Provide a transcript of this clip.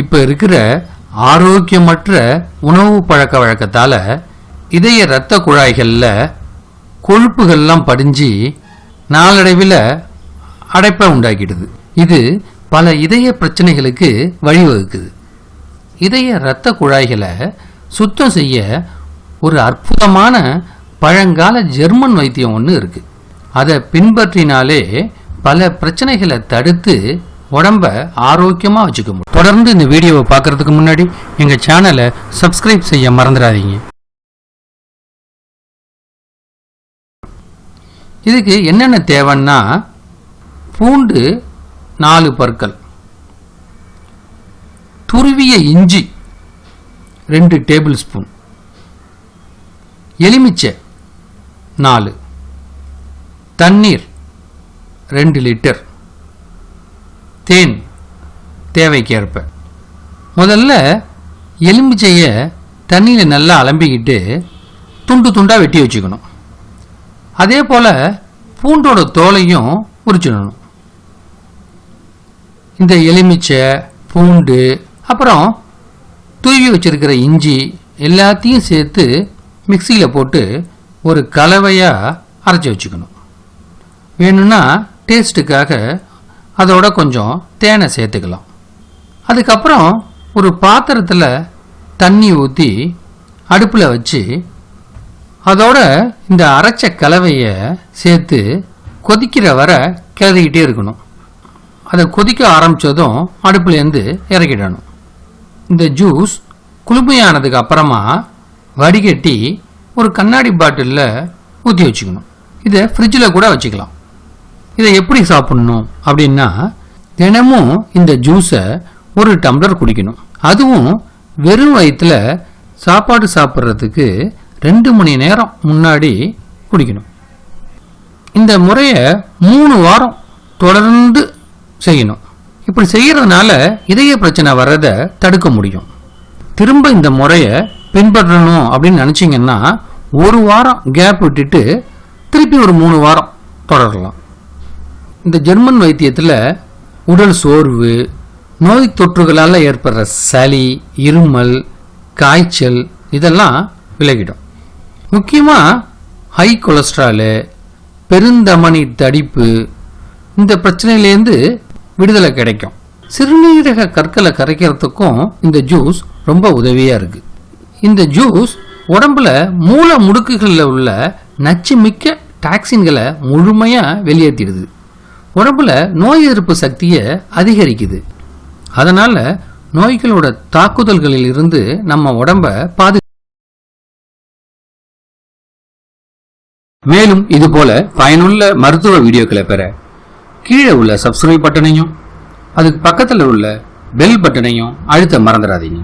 இப்போ இருக்கிற ஆரோக்கியமற்ற உணவு பழக்க வழக்கத்தால் இதய இரத்த குழாய்களில் கொழுப்புகள்லாம் படிஞ்சு நாளடைவில் அடைப்பை உண்டாக்கிடுது. இது பல இதய பிரச்சனைகளுக்கு வழிவகுக்குது. இதய இரத்த குழாய்களை சுத்தம் செய்ய ஒரு அற்புதமான பழங்கால ஜெர்மன் வைத்தியம் ஒன்று இருக்குது அதை பின்பற்றினாலே பல பிரச்சனைகளை தடுத்து உடம்ப ஆரோக்கியமாக வச்சுக்க முடியும். தொடர்ந்து இந்த வீடியோவை பார்க்கறதுக்கு முன்னாடி எங்கள் சேனலை சப்ஸ்கிரைப் செய்ய மறந்துடாதீங்க. இதுக்கு என்னென்ன தேவைன்னா பூண்டு நாலு பற்கள் துருவிய இஞ்சி ரெண்டு டேபிள் ஸ்பூன் எலுமிச்சை நாலு தண்ணீர் ரெண்டு லிட்டர் தேன் தேவைக்கேற்ப. முதல்ல எலுமிச்சையை தண்ணியில் நல்லா அலம்பிக்கிட்டு துண்டு துண்டாக வெட்டி வச்சுக்கணும். அதே போல் பூண்டோட தோலையும் உரிச்சிடணும். இந்த எலுமிச்சை பூண்டு அப்புறம் தூவி வச்சிருக்கிற இஞ்சி எல்லாத்தையும் சேர்த்து மிக்சியில் போட்டு ஒரு கலவையாக அரைச்சி வச்சுக்கணும். வேணும்னா டேஸ்ட்டுக்காக அதோட கொஞ்சம் தேனை சேர்த்துக்கலாம். அதுக்கப்புறம் ஒரு பாத்திரத்தில் தண்ணி ஊற்றி அடுப்பில் வச்சு அதோட இந்த அரைச்ச கலவையை சேர்த்து கொதிக்கிற வர கிளறிக்கிட்டே இருக்கணும். அதை கொதிக்க ஆரம்பித்ததும் அடுப்புலேருந்து இறக்கிடணும். இந்த ஜூஸ் குளுமையானதுக்கு அப்புறமா வடிகட்டி ஒரு கண்ணாடி பாட்டிலில் ஊற்றி வச்சுக்கணும். இதை ஃப்ரிட்ஜில் கூட வச்சுக்கலாம். இதை எப்படி சாப்பிடணும் அப்படின்னா தினமும் இந்த ஜூஸை ஒரு டம்ளர் குடிக்கணும். அதுவும் வெறும் வயிற்றுல சாப்பாடு சாப்பிட்றதுக்கு ரெண்டு மணி நேரம் முன்னாடி குடிக்கணும். இந்த முறையை மூணு வாரம் தொடர்ந்து செய்யணும். இப்படி செய்கிறதுனால இதய பிரச்சனை வர்றதை தடுக்க முடியும். திரும்ப இந்த முறையை பின்பற்றணும் அப்படின்னு நினச்சிங்கன்னா ஒரு வாரம் கேப் விட்டுட்டு திருப்பி ஒரு மூணு வாரம் தொடரலாம். இந்த ஜெர்மன் வைத்தியத்தில் உடல் சோர்வு நோய் தொற்றுகளால் ஏற்படுற சளி இருமல் காய்ச்சல் இதெல்லாம் விலகிடும். முக்கியமாக ஹை கொலஸ்ட்ராலு பெருந்தமணி தடிப்பு இந்த பிரச்சனையிலேருந்து விடுதலை கிடைக்கும். சிறுநீரக கற்களை கரைக்கிறதுக்கும் இந்த ஜூஸ் ரொம்ப உதவியாக இருக்குது இந்த ஜூஸ் உடம்புல மூல முடுக்குகளில் உள்ள நச்சு மிக்க டாக்ஸின்களை முழுமையாக வெளியேற்றிடுது உடம்புல நோய் எதிர்ப்பு சக்தியை அதிகரிக்குது. அதனால நோய்களோட தாக்குதல்களில் இருந்து நம்ம உடம்ப பாது மேலும் இது போல பயனுள்ள மருத்துவ வீடியோக்களை பெற கீழே உள்ள சப்ஸ்கிரைப் பட்டனையும் அதுக்கு பக்கத்தில் உள்ள பெல் பட்டனையும் அழுத்த மறந்துடாதீங்க.